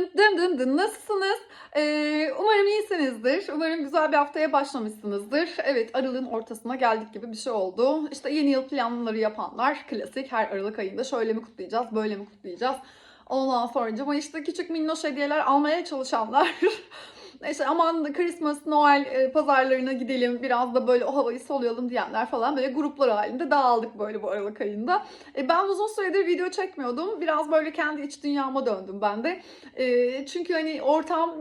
Dın dın dın dın nasılsınız? Ee, umarım iyisinizdir. Umarım güzel bir haftaya başlamışsınızdır. Evet Aralık'ın ortasına geldik gibi bir şey oldu. İşte yeni yıl planları yapanlar klasik her Aralık ayında şöyle mi kutlayacağız böyle mi kutlayacağız. Ondan sonra işte küçük minnoş hediyeler almaya çalışanlar. İşte aman Christmas, Noel e, pazarlarına gidelim biraz da böyle o havayı soluyalım diyenler falan böyle gruplar halinde dağıldık böyle bu Aralık ayında. E, ben uzun süredir video çekmiyordum. Biraz böyle kendi iç dünyama döndüm ben de. E, çünkü hani ortam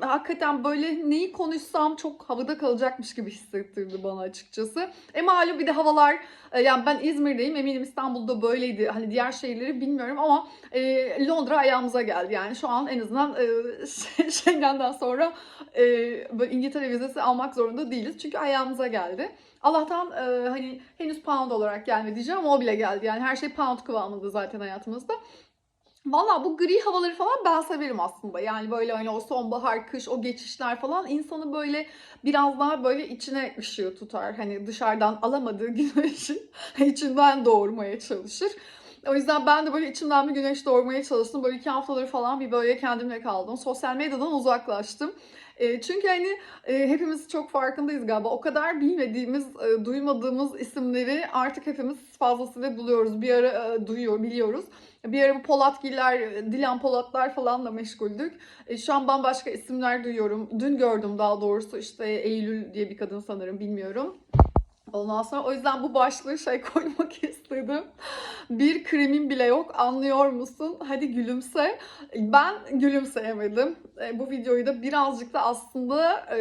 hakikaten böyle neyi konuşsam çok havada kalacakmış gibi hissettirdi bana açıkçası. E malum bir de havalar e, yani ben İzmir'deyim eminim İstanbul'da böyleydi. Hani diğer şehirleri bilmiyorum ama e, Londra ayağımıza geldi. Yani şu an en azından e, Schengen'den sonra e, İngiltere vizesi almak zorunda değiliz. Çünkü ayağımıza geldi. Allah'tan e, hani henüz pound olarak gelmedi diyeceğim ama o bile geldi. Yani her şey pound kıvamında zaten hayatımızda. Valla bu gri havaları falan ben severim aslında. Yani böyle hani o sonbahar, kış, o geçişler falan insanı böyle biraz daha böyle içine ışığı tutar. Hani dışarıdan alamadığı güneşi içinden doğurmaya çalışır. O yüzden ben de böyle içimden bir güneş doğurmaya çalıştım. Böyle iki haftaları falan bir böyle kendimle kaldım. Sosyal medyadan uzaklaştım. E, çünkü hani e, hepimiz çok farkındayız galiba. O kadar bilmediğimiz, e, duymadığımız isimleri artık hepimiz fazlasıyla buluyoruz. Bir ara e, duyuyor, biliyoruz. Bir ara bu Polatgiller, Dilan Polatlar falanla meşguldük. Şu an bambaşka isimler duyuyorum. Dün gördüm daha doğrusu işte Eylül diye bir kadın sanırım bilmiyorum. Ondan sonra o yüzden bu başlığı şey koymak istedim. Bir kremin bile yok anlıyor musun? Hadi gülümse. Ben gülümseyemedim. E, bu videoyu da birazcık da aslında e,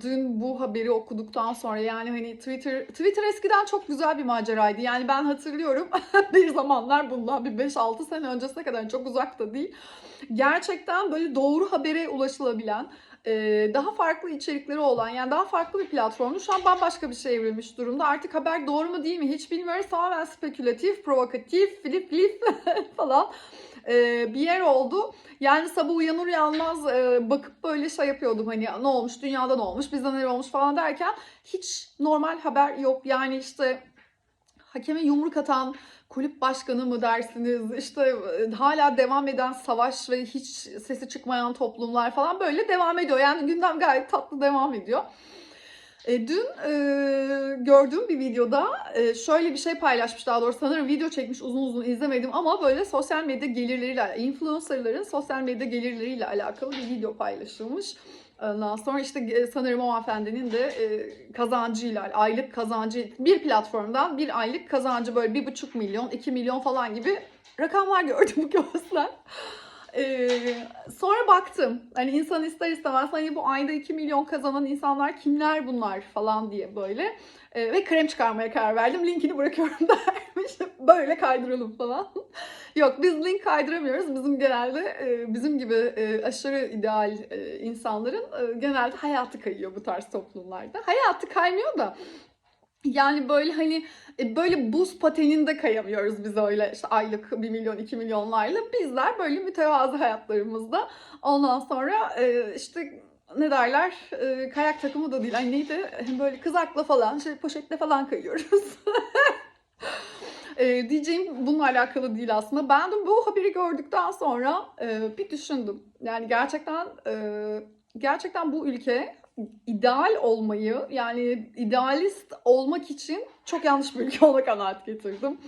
dün bu haberi okuduktan sonra yani hani Twitter Twitter eskiden çok güzel bir maceraydı. Yani ben hatırlıyorum bir zamanlar bundan bir 5-6 sene öncesine kadar çok uzakta değil. Gerçekten böyle doğru habere ulaşılabilen daha farklı içerikleri olan yani daha farklı bir platformdu. Şu an bambaşka bir şey evrilmiş durumda. Artık haber doğru mu değil mi hiç bilmiyoruz. Tamamen spekülatif, provokatif, flip flip falan e, bir yer oldu. Yani sabah uyanır uyanmaz e, bakıp böyle şey yapıyordum hani ne olmuş, dünyada ne olmuş, bizde neler olmuş falan derken hiç normal haber yok. Yani işte hakeme yumruk atan kulüp başkanı mı dersiniz? İşte e, hala devam eden savaş ve hiç sesi çıkmayan toplumlar falan böyle devam ediyor. Yani gündem gayet tatlı devam ediyor. E, dün e, gördüğüm bir videoda e, şöyle bir şey paylaşmış daha doğrusu sanırım video çekmiş uzun uzun izlemedim ama böyle sosyal medya gelirleriyle, influencerların sosyal medya gelirleriyle alakalı bir video paylaşılmış. Ondan sonra işte e, sanırım o hanımefendinin de e, kazancıyla, aylık kazancı bir platformdan bir aylık kazancı böyle bir buçuk milyon, iki milyon falan gibi rakamlar gördüm bu gözler. Ee, sonra baktım. Hani insan ister istemez hani bu ayda 2 milyon kazanan insanlar kimler bunlar falan diye böyle. Ee, ve krem çıkarmaya karar verdim. Linkini bırakıyorum dermiş. böyle kaydıralım falan. Yok biz link kaydıramıyoruz. Bizim genelde e, bizim gibi e, aşırı ideal e, insanların e, genelde hayatı kayıyor bu tarz toplumlarda. Hayatı kaymıyor da yani böyle hani e, böyle buz pateninde kayamıyoruz biz öyle işte aylık 1 milyon 2 milyonlarla. Bizler böyle mütevazı hayatlarımızda ondan sonra e, işte ne derler e, kayak takımı da değil. Ay neydi böyle kızakla falan şey poşetle falan kayıyoruz. e, diyeceğim bununla alakalı değil aslında. Ben de bu haberi gördükten sonra e, bir düşündüm. Yani gerçekten e, gerçekten bu ülke ideal olmayı yani idealist olmak için çok yanlış bir ülke ona kanaat getirdim.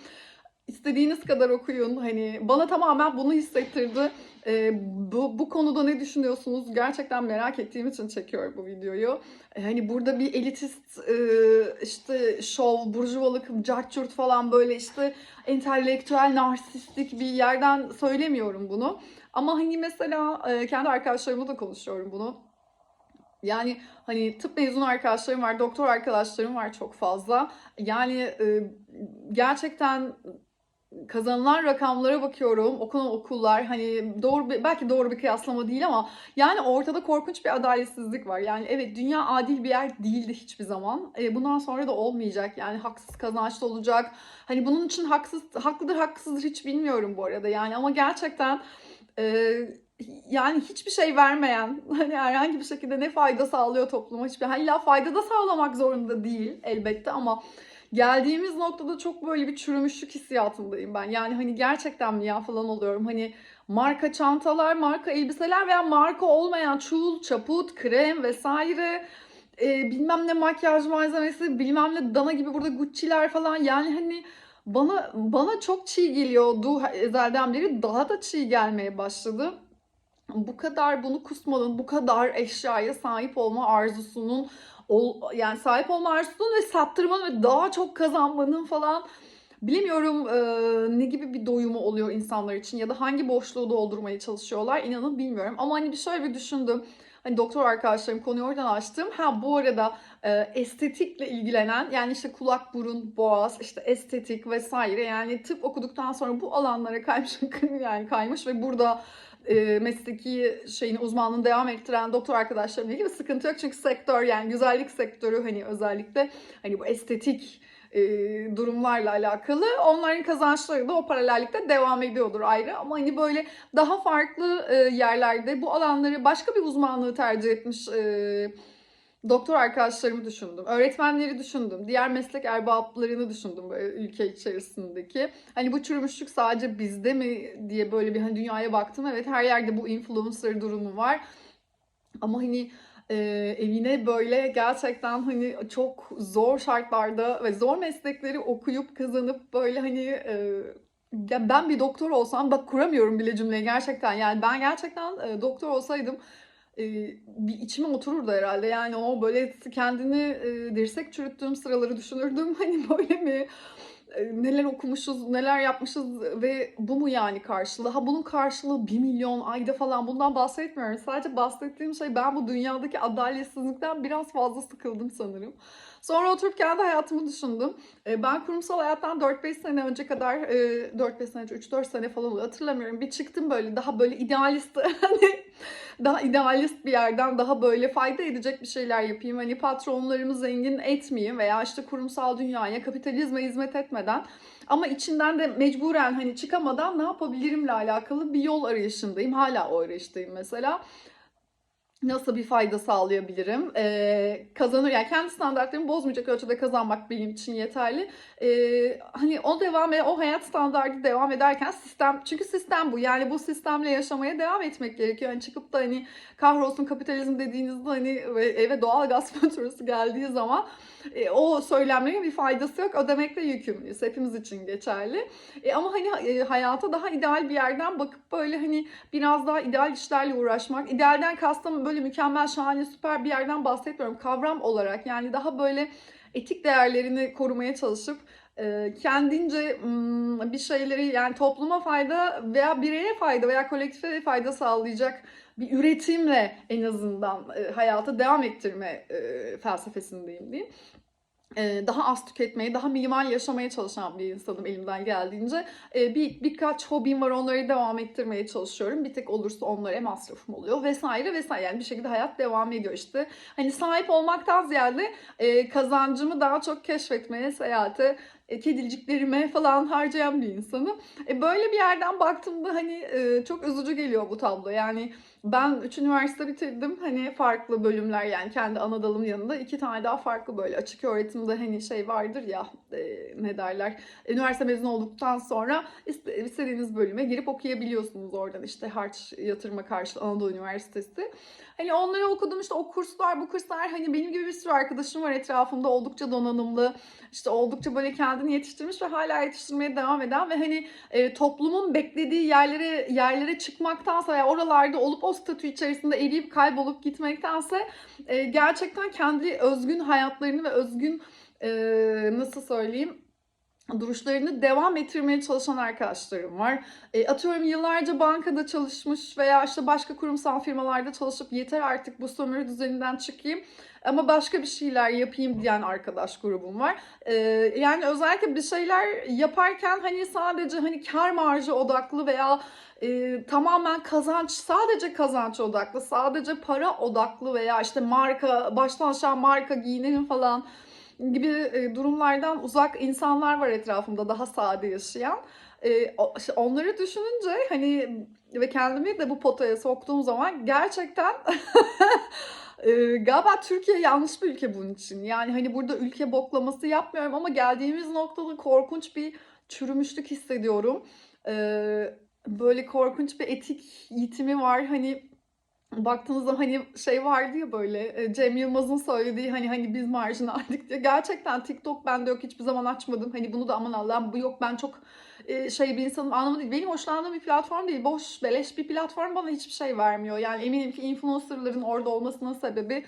İstediğiniz kadar okuyun. Hani bana tamamen bunu hissettirdi. Ee, bu, bu konuda ne düşünüyorsunuz? Gerçekten merak ettiğim için çekiyorum bu videoyu. Ee, hani burada bir elitist e, işte şov, burjuvalık, cartçurt falan böyle işte entelektüel, narsistik bir yerden söylemiyorum bunu. Ama hani mesela e, kendi arkadaşlarımla da konuşuyorum bunu yani hani tıp mezunu arkadaşlarım var, doktor arkadaşlarım var çok fazla. Yani e, gerçekten kazanılan rakamlara bakıyorum. Okunan okullar hani doğru belki doğru bir kıyaslama değil ama yani ortada korkunç bir adaletsizlik var. Yani evet dünya adil bir yer değildi hiçbir zaman. E, bundan sonra da olmayacak. Yani haksız kazançlı olacak. Hani bunun için haksız haklıdır haksızdır hiç bilmiyorum bu arada. Yani ama gerçekten e, yani hiçbir şey vermeyen, hani herhangi bir şekilde ne fayda sağlıyor topluma hiçbir, hani fayda da sağlamak zorunda değil elbette ama geldiğimiz noktada çok böyle bir çürümüşlük hissiyatındayım ben. Yani hani gerçekten mi ya falan oluyorum. Hani marka çantalar, marka elbiseler veya marka olmayan çul, çaput, krem vesaire e, bilmem ne makyaj malzemesi, bilmem ne dana gibi burada Gucci'ler falan yani hani bana bana çok çiğ geliyordu ezelden beri daha da çiğ gelmeye başladı. Bu kadar bunu kusmanın, bu kadar eşyaya sahip olma arzusunun ol, yani sahip olma arzusunun ve sattırmanın ve daha çok kazanmanın falan bilemiyorum e, ne gibi bir doyumu oluyor insanlar için ya da hangi boşluğu doldurmaya çalışıyorlar inanın bilmiyorum. Ama hani bir şöyle bir düşündüm. Hani doktor arkadaşlarım konuyu oradan açtım. Ha bu arada e, estetikle ilgilenen yani işte kulak, burun, boğaz, işte estetik vesaire yani tıp okuduktan sonra bu alanlara kaymış yani kaymış ve burada e, mesleki şeyini uzmanlığını devam ettiren doktor arkadaşlarımla ilgili sıkıntı yok. Çünkü sektör yani güzellik sektörü hani özellikle hani bu estetik e, durumlarla alakalı onların kazançları da o paralellikte devam ediyordur ayrı ama hani böyle daha farklı e, yerlerde bu alanları başka bir uzmanlığı tercih etmiş e, doktor arkadaşlarımı düşündüm. Öğretmenleri düşündüm. Diğer meslek erbaplarını düşündüm böyle ülke içerisindeki. Hani bu çürümüşlük sadece bizde mi diye böyle bir hani dünyaya baktım. Evet her yerde bu influencer durumu var. Ama hani e, evine böyle gerçekten hani çok zor şartlarda ve zor meslekleri okuyup kazanıp böyle hani e, ya ben bir doktor olsam bak kuramıyorum bile cümleyi gerçekten yani ben gerçekten e, doktor olsaydım e, bir içime otururdu herhalde yani o böyle kendini e, dirsek çürüttüğüm sıraları düşünürdüm hani böyle mi neler okumuşuz, neler yapmışız ve bu mu yani karşılığı? Ha bunun karşılığı 1 milyon ayda falan bundan bahsetmiyorum. Sadece bahsettiğim şey ben bu dünyadaki adaletsizlikten biraz fazla sıkıldım sanırım. Sonra oturup kendi hayatımı düşündüm. Ben kurumsal hayattan 4-5 sene önce kadar, e, 4-5 sene önce 3-4 sene falan hatırlamıyorum. Bir çıktım böyle daha böyle idealist hani daha idealist bir yerden daha böyle fayda edecek bir şeyler yapayım. Hani patronlarımı zengin etmeyeyim veya işte kurumsal dünyaya kapitalizme hizmet etmeden ama içinden de mecburen hani çıkamadan ne yapabilirimle alakalı bir yol arayışındayım. Hala o arayıştayım mesela nasıl bir fayda sağlayabilirim? Ee, kazanır yani kendi standartlarımı bozmayacak ölçüde kazanmak benim için yeterli. Ee, hani o devam ve o hayat standartı devam ederken sistem çünkü sistem bu. Yani bu sistemle yaşamaya devam etmek gerekiyor. Hani çıkıp da hani kahrolsun kapitalizm dediğinizde hani eve doğal gaz faturası geldiği zaman e, o söylemlerin bir faydası yok. Ödemekle yükümlüyüz. Hepimiz için geçerli. E, ama hani e, hayata daha ideal bir yerden bakıp böyle hani biraz daha ideal işlerle uğraşmak. İdealden kastım böyle mükemmel, şahane, süper bir yerden bahsetmiyorum. Kavram olarak yani daha böyle etik değerlerini korumaya çalışıp e, kendince bir şeyleri yani topluma fayda veya bireye fayda veya kolektife fayda sağlayacak bir üretimle en azından e, hayata devam ettirme e, felsefesindeyim diyeyim daha az tüketmeye, daha minimal yaşamaya çalışan bir insanım elimden geldiğince. E, bir birkaç hobim var onları devam ettirmeye çalışıyorum. Bir tek olursa onlara masrafım oluyor vesaire vesaire. Yani bir şekilde hayat devam ediyor işte. Hani sahip olmaktan ziyade e, kazancımı daha çok keşfetmeye, seyahate, e, kediciklerime falan harcayan bir insanım. E, böyle bir yerden baktığımda hani e, çok üzücü geliyor bu tablo. Yani ben 3 üniversite bitirdim. Hani farklı bölümler yani kendi ana dalım yanında iki tane daha farklı böyle açık öğretimde hani şey vardır ya e, ne derler. Üniversite mezunu olduktan sonra istediğiniz bölüme girip okuyabiliyorsunuz oradan işte harç yatırma karşı Anadolu Üniversitesi. Hani onları okudum işte o kurslar bu kurslar hani benim gibi bir sürü arkadaşım var etrafımda oldukça donanımlı işte oldukça böyle kendini yetiştirmiş ve hala yetiştirmeye devam eden ve hani e, toplumun beklediği yerlere yerlere çıkmaktansa veya oralarda olup o statü içerisinde eriyip kaybolup gitmektense e, gerçekten kendi özgün hayatlarını ve özgün e, nasıl söyleyeyim duruşlarını devam ettirmeye çalışan arkadaşlarım var. E, atıyorum yıllarca bankada çalışmış veya işte başka kurumsal firmalarda çalışıp yeter artık bu sömürü düzeninden çıkayım ama başka bir şeyler yapayım diyen arkadaş grubum var. E, yani özellikle bir şeyler yaparken hani sadece hani kar marjı odaklı veya e, tamamen kazanç sadece kazanç odaklı sadece para odaklı veya işte marka baştan aşağı marka giyinelim falan gibi e, durumlardan uzak insanlar var etrafımda daha sade yaşayan. E, onları düşününce hani ve kendimi de bu potaya soktuğum zaman gerçekten e, galiba Türkiye yanlış bir ülke bunun için. Yani hani burada ülke boklaması yapmıyorum ama geldiğimiz noktada korkunç bir çürümüşlük hissediyorum. böyle korkunç bir etik yitimi var. Hani baktığınızda hani şey vardı ya böyle e, Cem Yılmaz'ın söylediği hani hani biz marjinaldik diye. Gerçekten TikTok bende yok hiçbir zaman açmadım. Hani bunu da aman Allah'ım bu yok ben çok e, şey bir insanım anlamı değil. Benim hoşlandığım bir platform değil. Boş beleş bir platform bana hiçbir şey vermiyor. Yani eminim ki influencerların orada olmasının sebebi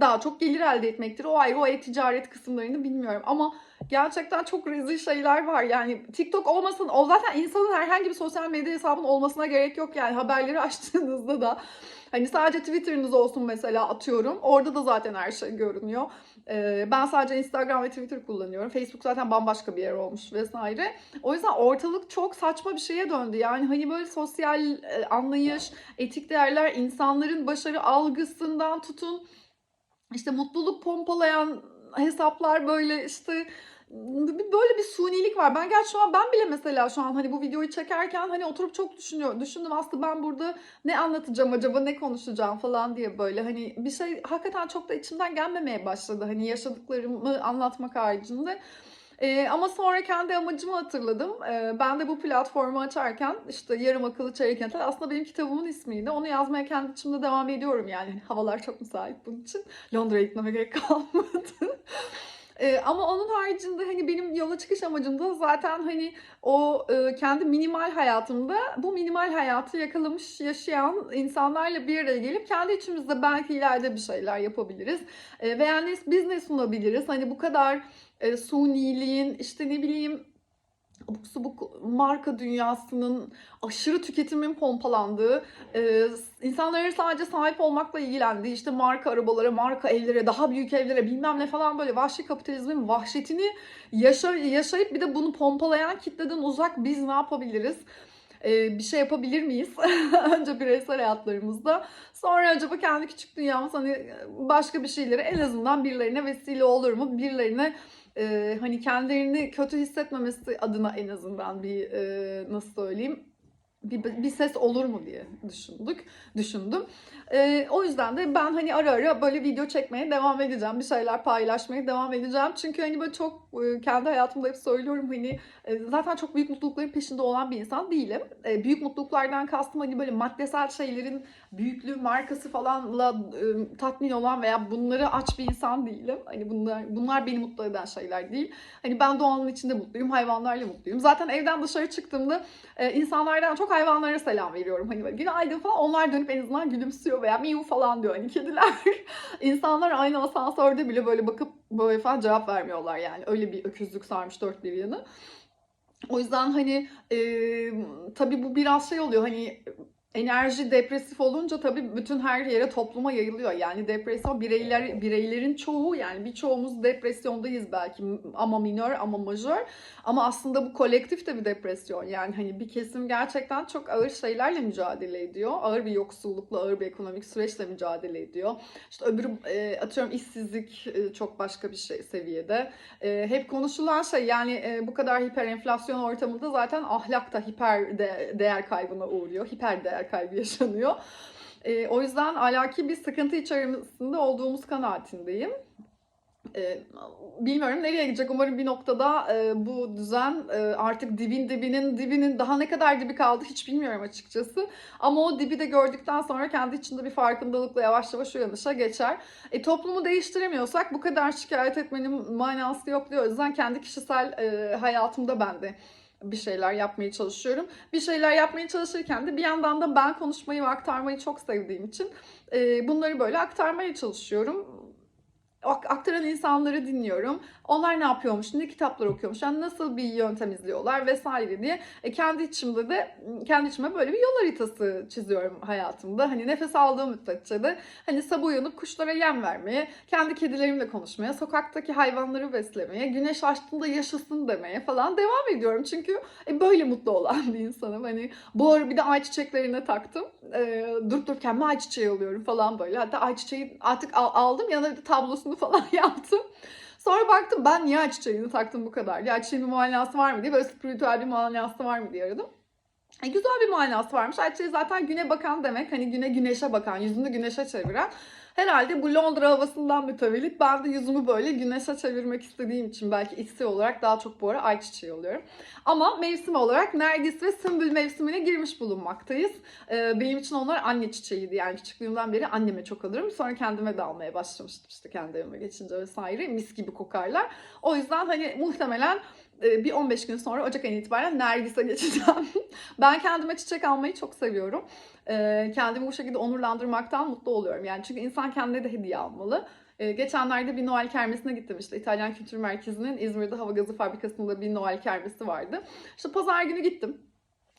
daha çok gelir elde etmektir. O ayrı o e-ticaret kısımlarını bilmiyorum ama gerçekten çok rezil şeyler var. Yani TikTok olmasın, o zaten insanın herhangi bir sosyal medya hesabının olmasına gerek yok yani haberleri açtığınızda da Hani sadece Twitter'ınız olsun mesela atıyorum. Orada da zaten her şey görünüyor. Ee, ben sadece Instagram ve Twitter kullanıyorum. Facebook zaten bambaşka bir yer olmuş vesaire. O yüzden ortalık çok saçma bir şeye döndü. Yani hani böyle sosyal e, anlayış, etik değerler, insanların başarı algısından tutun işte mutluluk pompalayan hesaplar böyle işte böyle bir sunilik var. Ben gerçi şu an ben bile mesela şu an hani bu videoyu çekerken hani oturup çok düşünüyor. Düşündüm aslında ben burada ne anlatacağım acaba ne konuşacağım falan diye böyle hani bir şey hakikaten çok da içimden gelmemeye başladı. Hani yaşadıklarımı anlatmak haricinde. Ee, ama sonra kendi amacımı hatırladım. Ee, ben de bu platformu açarken işte yarım akıllı çeyrek yönetmen aslında benim kitabımın ismiydi. Onu yazmaya kendi içimde devam ediyorum yani. Hani havalar çok müsait bunun için. Londra'ya gitmeme gerek kalmadı. Ee, ama onun haricinde hani benim yola çıkış amacım da zaten hani o e, kendi minimal hayatımda bu minimal hayatı yakalamış yaşayan insanlarla bir araya gelip kendi içimizde belki ileride bir şeyler yapabiliriz. E, veya biz ne sunabiliriz? Hani bu kadar e, suniliğin işte ne bileyim abuk subuk marka dünyasının aşırı tüketimin pompalandığı, e, insanların sadece sahip olmakla ilgilendiği, işte marka arabalara, marka evlere, daha büyük evlere bilmem ne falan böyle vahşi kapitalizmin vahşetini yaşa, yaşayıp bir de bunu pompalayan kitleden uzak biz ne yapabiliriz? E, bir şey yapabilir miyiz? Önce bireysel hayatlarımızda. Sonra acaba kendi küçük dünyamız hani başka bir şeyleri en azından birilerine vesile olur mu? Birilerine hani kendilerini kötü hissetmemesi adına en azından bir nasıl söyleyeyim bir, bir ses olur mu diye düşündük, düşündüm. E, o yüzden de ben hani ara ara böyle video çekmeye devam edeceğim. Bir şeyler paylaşmaya devam edeceğim. Çünkü hani böyle çok e, kendi hayatımda hep söylüyorum hani e, zaten çok büyük mutlulukların peşinde olan bir insan değilim. E, büyük mutluluklardan kastım hani böyle maddesel şeylerin büyüklüğü, markası falanla e, tatmin olan veya bunları aç bir insan değilim. Hani bunlar bunlar beni mutlu eden şeyler değil. Hani ben doğanın içinde mutluyum, hayvanlarla mutluyum. Zaten evden dışarı çıktığımda e, insanlardan çok hayvanlara selam veriyorum. Hani böyle günaydın falan onlar dönüp en azından gülümsüyor veya miu falan diyor hani kediler. İnsanlar aynı asansörde bile böyle bakıp böyle falan cevap vermiyorlar yani. Öyle bir öküzlük sarmış dört bir yanı. O yüzden hani e, tabii bu biraz şey oluyor hani enerji depresif olunca tabii bütün her yere topluma yayılıyor. Yani depresyon bireyler bireylerin çoğu yani birçoğumuz depresyondayız belki ama minör ama majör. Ama aslında bu kolektif de bir depresyon. Yani hani bir kesim gerçekten çok ağır şeylerle mücadele ediyor. Ağır bir yoksullukla, ağır bir ekonomik süreçle mücadele ediyor. İşte öbürü e, atıyorum işsizlik e, çok başka bir şey seviyede. E, hep konuşulan şey yani bu kadar hiper enflasyon ortamında zaten ahlak da hiper de, değer kaybına uğruyor. Hiper değer kaybı yaşanıyor. E, o yüzden alaki bir sıkıntı içerisinde olduğumuz kanaatindeyim. E, bilmiyorum nereye gidecek. Umarım bir noktada e, bu düzen e, artık dibin dibinin dibinin daha ne kadar dibi kaldı hiç bilmiyorum açıkçası. Ama o dibi de gördükten sonra kendi içinde bir farkındalıkla yavaş yavaş uyanışa geçer. E, toplumu değiştiremiyorsak bu kadar şikayet etmenin manası yok diyor. O yüzden kendi kişisel e, hayatımda ben de bir şeyler yapmaya çalışıyorum. Bir şeyler yapmaya çalışırken de bir yandan da ben konuşmayı ve aktarmayı çok sevdiğim için bunları böyle aktarmaya çalışıyorum aktaran insanları dinliyorum. Onlar ne yapıyormuş, ne kitaplar okuyormuş, yani nasıl bir yöntem izliyorlar vesaire diye. E, kendi içimde de kendi içime böyle bir yol haritası çiziyorum hayatımda. Hani nefes aldığım müddetçe de hani sabah uyanıp kuşlara yem vermeye, kendi kedilerimle konuşmaya, sokaktaki hayvanları beslemeye, güneş açtığında yaşasın demeye falan devam ediyorum. Çünkü e, böyle mutlu olan bir insanım. Hani bu ara bir de ayçiçeklerine taktım. E, durup dururken mi ayçiçeği alıyorum falan böyle. Hatta ayçiçeği artık aldım yanına bir de tablosunu falan yaptım. Sonra baktım ben niye çiçeğini taktım bu kadar? Ya çiçeğin bir manası var mı diye böyle spiritüel bir manası var mı diye aradım. E, güzel bir manası varmış. Ayçiçeği zaten güne bakan demek. Hani güne güneşe bakan, yüzünü güneşe çeviren. Herhalde bu Londra havasından mütevellit ben de yüzümü böyle güneşe çevirmek istediğim için belki içsel olarak daha çok bu ara ayçiçeği oluyorum. Ama mevsim olarak Nergis ve Sümbül mevsimine girmiş bulunmaktayız. Ee, benim için onlar anne çiçeğiydi yani küçüklüğümden beri anneme çok alırım. Sonra kendime de almaya başlamıştım işte kendi evime geçince vesaire mis gibi kokarlar. O yüzden hani muhtemelen bir 15 gün sonra Ocak ayı itibaren Nergis'e geçeceğim. ben kendime çiçek almayı çok seviyorum. Ee, Kendimi bu şekilde onurlandırmaktan mutlu oluyorum. Yani çünkü insan kendine de hediye almalı. Ee, Geçenlerde bir Noel kermesine gittim işte İtalyan Kültür Merkezi'nin İzmir'de hava gazı fabrikasında bir Noel kermesi vardı. İşte pazar günü gittim.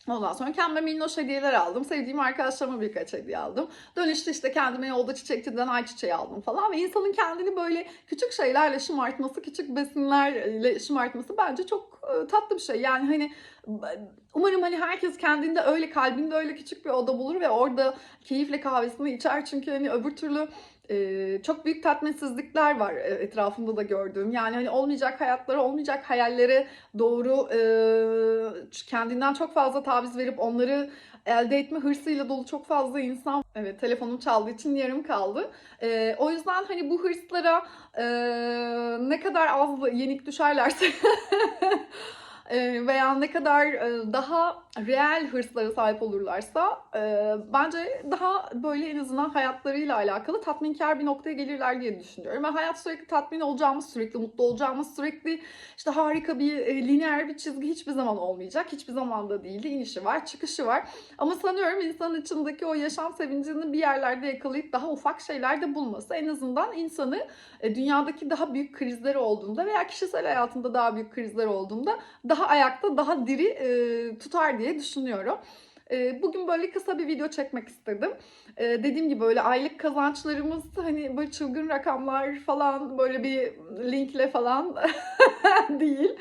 Ondan sonra kendime minnoş hediyeler aldım. Sevdiğim arkadaşlarıma birkaç hediye aldım. Dönüşte işte kendime yolda çiçekçiden ayçiçeği aldım falan. Ve insanın kendini böyle küçük şeylerle şımartması, küçük besinlerle şımartması bence çok e, tatlı bir şey. Yani hani umarım hani herkes kendinde öyle kalbinde öyle küçük bir oda bulur ve orada keyifle kahvesini içer. Çünkü hani öbür türlü e, çok büyük tatminsizlikler var etrafımda da gördüğüm. Yani hani olmayacak hayatlara, olmayacak hayallere doğru e, kendinden çok fazla taviz verip onları elde etme hırsıyla dolu çok fazla insan. Evet telefonum çaldığı için yarım kaldı. E, o yüzden hani bu hırslara e, ne kadar az yenik düşerlerse veya ne kadar e, daha real hırslara sahip olurlarsa e, bence daha böyle en azından hayatlarıyla alakalı tatminkar bir noktaya gelirler diye düşünüyorum. Ve hayat sürekli tatmin olacağımız, sürekli mutlu olacağımız, sürekli işte harika bir e, lineer bir çizgi hiçbir zaman olmayacak. Hiçbir zaman da değildi. İnişi var, çıkışı var. Ama sanıyorum insanın içindeki o yaşam sevincini bir yerlerde yakalayıp daha ufak şeylerde bulması en azından insanı e, dünyadaki daha büyük krizler olduğunda veya kişisel hayatında daha büyük krizler olduğunda daha ayakta, daha diri e, tutar diye düşünüyorum. E, bugün böyle kısa bir video çekmek istedim. E, dediğim gibi böyle aylık kazançlarımız hani böyle çılgın rakamlar falan böyle bir linkle falan değil.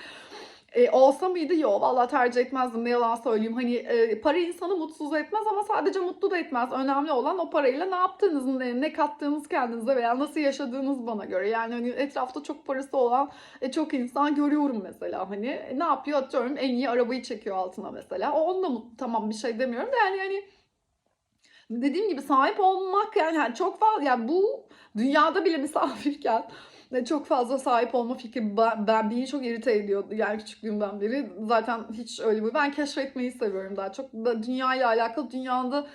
E, olsa mıydı? Yok. Vallahi tercih etmezdim. Ne yalan söyleyeyim. Hani e, para insanı mutsuz etmez ama sadece mutlu da etmez. Önemli olan o parayla ne yaptığınız, ne, ne kattığınız kendinize veya nasıl yaşadığınız bana göre. Yani hani etrafta çok parası olan e, çok insan görüyorum mesela. Hani e, ne yapıyor atıyorum en iyi arabayı çekiyor altına mesela. O onunla mutlu. Tamam bir şey demiyorum da yani hani dediğim gibi sahip olmak yani, yani çok fazla yani bu dünyada bile misafirken çok fazla sahip olma fikri ben, ben beni çok irite ediyordu yani küçüklüğümden beri. Zaten hiç öyle bir ben keşfetmeyi seviyorum daha çok. Da dünya ile alakalı dünyada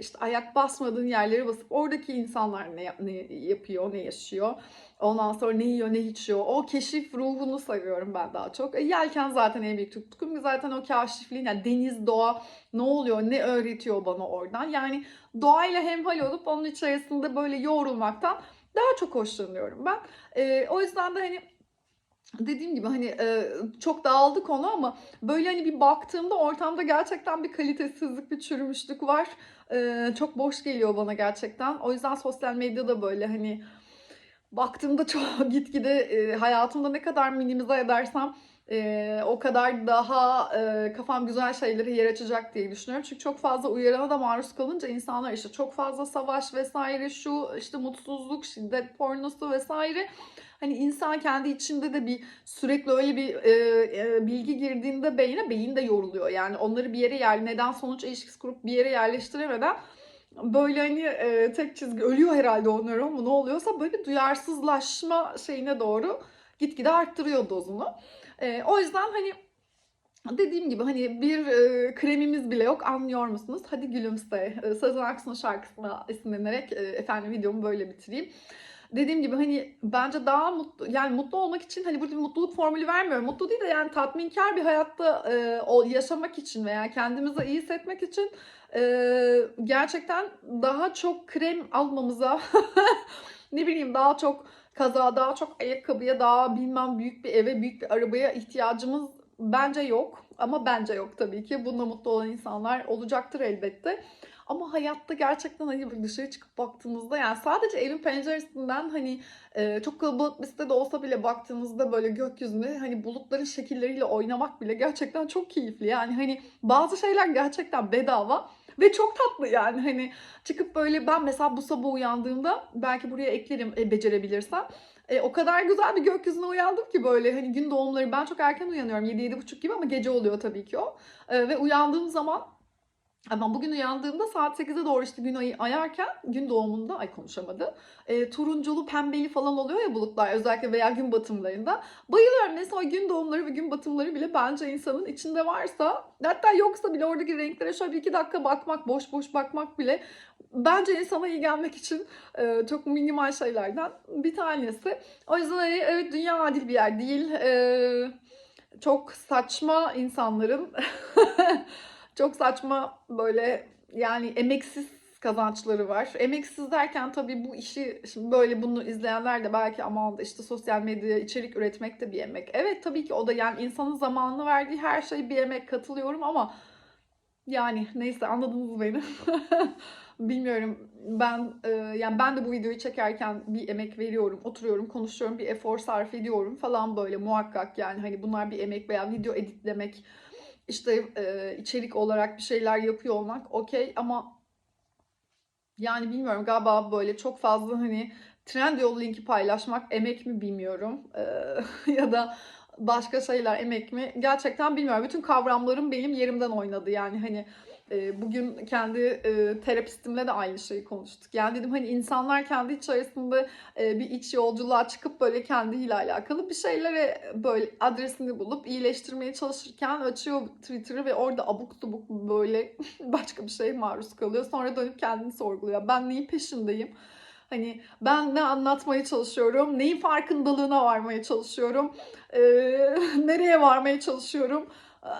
işte ayak basmadığın yerleri basıp oradaki insanlar ne, ne yapıyor, ne yaşıyor. Ondan sonra ne yiyor, ne içiyor. O keşif ruhunu seviyorum ben daha çok. E, yelken zaten en büyük tutkum. Zaten o kaşifliğin, yani deniz, doğa ne oluyor, ne öğretiyor bana oradan. Yani doğayla hemhal olup onun içerisinde böyle yoğrulmaktan daha çok hoşlanıyorum ben. E, o yüzden de hani dediğim gibi hani e, çok dağıldı konu ama böyle hani bir baktığımda ortamda gerçekten bir kalitesizlik, bir çürümüşlük var. E, çok boş geliyor bana gerçekten. O yüzden sosyal medyada böyle hani baktığımda çok gitgide e, hayatımda ne kadar minimize edersem e, o kadar daha e, kafam güzel şeylere yer açacak diye düşünüyorum. Çünkü çok fazla uyarana da maruz kalınca insanlar işte çok fazla savaş vesaire şu işte mutsuzluk, şiddet pornosu vesaire hani insan kendi içinde de bir sürekli öyle bir e, e, bilgi girdiğinde beyine beyin de yoruluyor. Yani onları bir yere yer neden sonuç ilişkisi kurup bir yere yerleştiremeden böyle hani e, tek çizgi ölüyor herhalde o nöron mu ne oluyorsa böyle duyarsızlaşma şeyine doğru gitgide arttırıyor dozunu. E, o yüzden hani Dediğim gibi hani bir e, kremimiz bile yok anlıyor musunuz? Hadi gülümse. E, Sezen Aksu'nun şarkısına esinlenerek e, efendim videomu böyle bitireyim. Dediğim gibi hani bence daha mutlu yani mutlu olmak için hani burada bir mutluluk formülü vermiyorum. Mutlu değil de yani tatminkar bir hayatta e, yaşamak için veya kendimizi iyi hissetmek için e, gerçekten daha çok krem almamıza ne bileyim daha çok kaza, daha çok ayakkabıya, daha bilmem büyük bir eve, büyük bir arabaya ihtiyacımız bence yok. Ama bence yok tabii ki. Bununla mutlu olan insanlar olacaktır elbette. Ama hayatta gerçekten hani dışarı çıkıp baktığınızda yani sadece evin penceresinden hani e, çok kalabalık bir sitede olsa bile baktığınızda böyle gökyüzünde hani bulutların şekilleriyle oynamak bile gerçekten çok keyifli. Yani hani bazı şeyler gerçekten bedava ve çok tatlı yani hani çıkıp böyle ben mesela bu sabah uyandığımda belki buraya eklerim e, becerebilirsem. E, o kadar güzel bir gökyüzüne uyandım ki böyle hani gün doğumları ben çok erken uyanıyorum 7-7.30 gibi ama gece oluyor tabii ki o. E, ve uyandığım zaman Ama bugün uyandığımda saat 8'e doğru işte gün ayı ayarken gün doğumunda ay konuşamadı. E, turunculu pembeli falan oluyor ya bulutlar özellikle veya gün batımlarında. Bayılıyorum mesela gün doğumları ve gün batımları bile bence insanın içinde varsa hatta yoksa bile oradaki renklere şöyle bir iki dakika bakmak boş boş bakmak bile bence insana iyi gelmek için e, çok minimal şeylerden bir tanesi. O yüzden hani, evet dünya adil bir yer değil. E, çok saçma insanların çok saçma böyle yani emeksiz kazançları var. Emeksiz derken tabii bu işi şimdi böyle bunu izleyenler de belki aman işte sosyal medyaya içerik üretmek de bir emek. Evet tabii ki o da yani insanın zamanını verdiği her şey bir emek katılıyorum ama yani neyse anladınız beni. Bilmiyorum ben e, yani ben de bu videoyu çekerken bir emek veriyorum, oturuyorum, konuşuyorum, bir efor sarf ediyorum falan böyle muhakkak yani hani bunlar bir emek veya video editlemek işte e, içerik olarak bir şeyler yapıyor olmak okey ama yani bilmiyorum galiba böyle çok fazla hani Trendyol linki paylaşmak emek mi bilmiyorum E, ya da başka şeyler emek mi gerçekten bilmiyorum. Bütün kavramlarım benim yerimden oynadı yani hani e, bugün kendi e, terapistimle de aynı şeyi konuştuk. Yani dedim hani insanlar kendi içerisinde e, bir iç yolculuğa çıkıp böyle kendiyle alakalı bir şeylere böyle adresini bulup iyileştirmeye çalışırken açıyor Twitter'ı ve orada abuk subuk böyle başka bir şey maruz kalıyor. Sonra dönüp kendini sorguluyor. Ben neyin peşindeyim? Hani ben ne anlatmaya çalışıyorum, neyin farkındalığına varmaya çalışıyorum, e, nereye varmaya çalışıyorum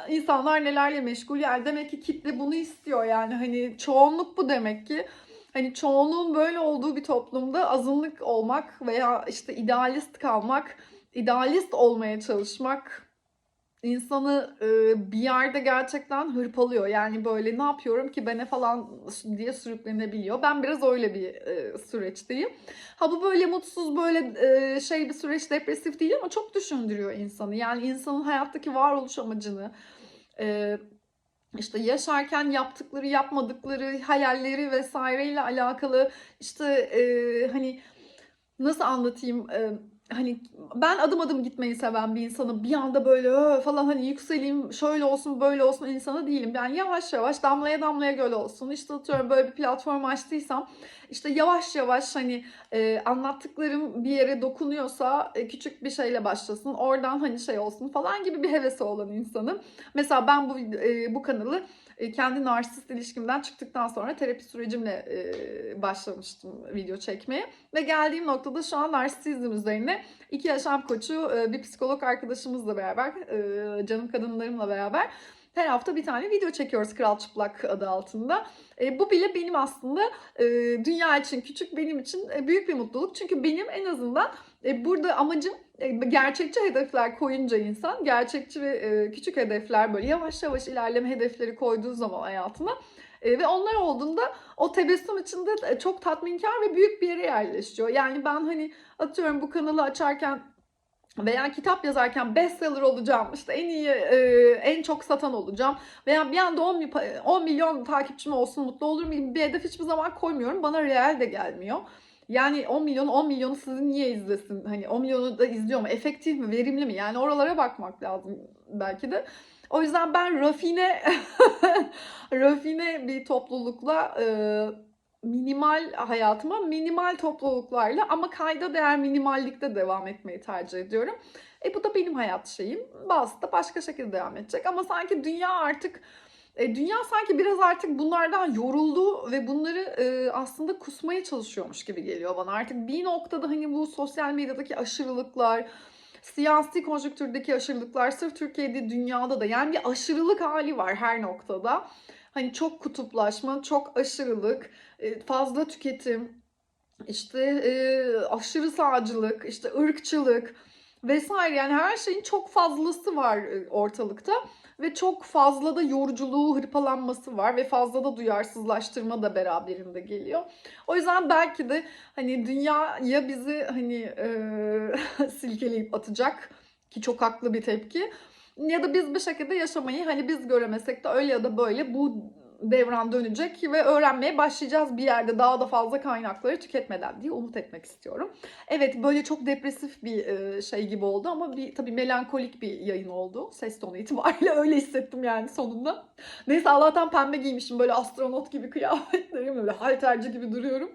insanlar nelerle meşgul? Yani demek ki kitle bunu istiyor yani. Hani çoğunluk bu demek ki. Hani çoğunluğun böyle olduğu bir toplumda azınlık olmak veya işte idealist kalmak idealist olmaya çalışmak insanı e, bir yerde gerçekten hırpalıyor. Yani böyle ne yapıyorum ki bene falan diye sürüklenebiliyor. Ben biraz öyle bir e, süreçteyim. Ha bu böyle mutsuz böyle e, şey bir süreç depresif değil ama çok düşündürüyor insanı. Yani insanın hayattaki varoluş amacını e, işte yaşarken yaptıkları, yapmadıkları, hayalleri vesaireyle alakalı işte e, hani nasıl anlatayım e, hani ben adım adım gitmeyi seven bir insanım. Bir anda böyle falan hani yükseleyim, şöyle olsun, böyle olsun insanı değilim. Yani yavaş yavaş damlaya damlaya göl olsun. İşte atıyorum böyle bir platform açtıysam işte yavaş yavaş hani e, anlattıklarım bir yere dokunuyorsa e, küçük bir şeyle başlasın. Oradan hani şey olsun falan gibi bir hevesi olan insanım. Mesela ben bu e, bu kanalı e, kendi narsist ilişkimden çıktıktan sonra terapi sürecimle e, başlamıştım video çekmeye. Ve geldiğim noktada şu an narsisizm üzerine iki yaşam koçu, e, bir psikolog arkadaşımızla beraber, canım kadınlarımla beraber her hafta bir tane video çekiyoruz Kral Çıplak adı altında. E, bu bile benim aslında e, dünya için küçük, benim için e, büyük bir mutluluk. Çünkü benim en azından e, burada amacım gerçekçi hedefler koyunca insan, gerçekçi ve e, küçük hedefler böyle yavaş yavaş ilerleme hedefleri koyduğu zaman hayatına e, ve onlar olduğunda o tebessüm içinde e, çok tatminkar ve büyük bir yere yerleşiyor. Yani ben hani atıyorum bu kanalı açarken veya kitap yazarken bestseller olacağım, işte en iyi, e, en çok satan olacağım veya bir anda 10, 10 milyon takipçim olsun mutlu olurum gibi bir hedef hiçbir zaman koymuyorum. Bana real de gelmiyor. Yani 10 milyon 10 milyonu sizi niye izlesin? Hani 10 milyonu da izliyor mu? Efektif mi? Verimli mi? Yani oralara bakmak lazım belki de. O yüzden ben rafine rafine bir toplulukla e, minimal hayatıma minimal topluluklarla ama kayda değer minimallikte devam etmeyi tercih ediyorum. E bu da benim hayat şeyim. Bazısı da başka şekilde devam edecek ama sanki dünya artık e, dünya sanki biraz artık bunlardan yoruldu ve bunları e, aslında kusmaya çalışıyormuş gibi geliyor bana. Artık bir noktada hani bu sosyal medyadaki aşırılıklar, siyasi konjonktürdeki aşırılıklar sırf Türkiye'de dünyada da yani bir aşırılık hali var her noktada. Hani çok kutuplaşma, çok aşırılık, e, fazla tüketim, işte aşırı sağcılık, işte ırkçılık vesaire yani her şeyin çok fazlası var ortalıkta ve çok fazla da yoruculuğu, hırpalanması var ve fazla da duyarsızlaştırma da beraberinde geliyor. O yüzden belki de hani dünya ya bizi hani e, silkeleyip atacak ki çok haklı bir tepki ya da biz bir şekilde yaşamayı hani biz göremesek de öyle ya da böyle bu devran dönecek ve öğrenmeye başlayacağız bir yerde daha da fazla kaynakları tüketmeden diye umut etmek istiyorum. Evet böyle çok depresif bir e, şey gibi oldu ama bir tabii melankolik bir yayın oldu. Ses tonu itibariyle öyle hissettim yani sonunda. Neyse Allah'tan pembe giymişim böyle astronot gibi kıyafetlerim böyle halterci gibi duruyorum.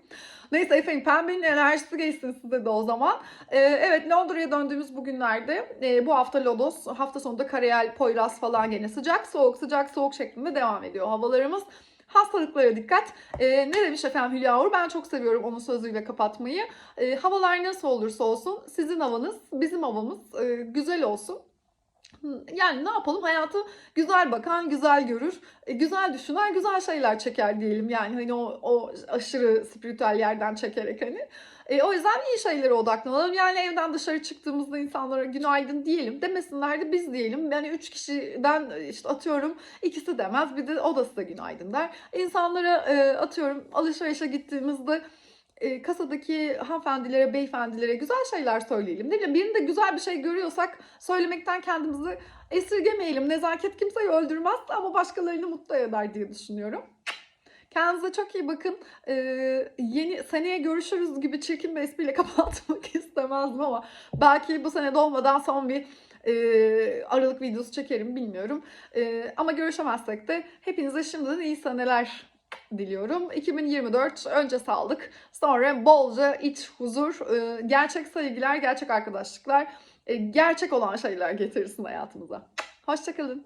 Neyse efendim pembenin enerjisi geçsin size de o zaman. Ee, evet Londra'ya döndüğümüz bugünlerde e, bu hafta Lodos, hafta sonunda Karayel, Poyraz falan gene sıcak soğuk sıcak soğuk şeklinde devam ediyor havalarımız. Hastalıklara dikkat. Ee, ne demiş efendim Hülya Uğur? Ben çok seviyorum onun sözüyle kapatmayı. Ee, havalar nasıl olursa olsun sizin havanız, bizim havamız e, güzel olsun. Yani ne yapalım hayatı güzel bakan güzel görür, e, güzel düşünen güzel şeyler çeker diyelim yani hani o, o aşırı spiritüel yerden çekerek hani. E, o yüzden iyi şeylere odaklanalım. Yani evden dışarı çıktığımızda insanlara günaydın diyelim demesinler de biz diyelim. Yani üç kişiden e, işte atıyorum ikisi demez bir de odası da günaydın der. İnsanlara e, atıyorum alışverişe gittiğimizde e, kasadaki hanımefendilere, beyefendilere güzel şeyler söyleyelim. Değil mi? Birinde güzel bir şey görüyorsak söylemekten kendimizi esirgemeyelim. Nezaket kimseyi öldürmez ama başkalarını mutlu eder diye düşünüyorum. Kendinize çok iyi bakın. Ee, yeni seneye görüşürüz gibi çirkin bir espriyle kapatmak istemezdim ama belki bu sene dolmadan son bir e, Aralık videosu çekerim bilmiyorum. E, ama görüşemezsek de hepinize şimdiden iyi seneler diliyorum. 2024 önce sağlık, sonra bolca iç huzur, e, gerçek sevgiler, gerçek arkadaşlıklar, e, gerçek olan şeyler getirsin hayatımıza. Hoşçakalın.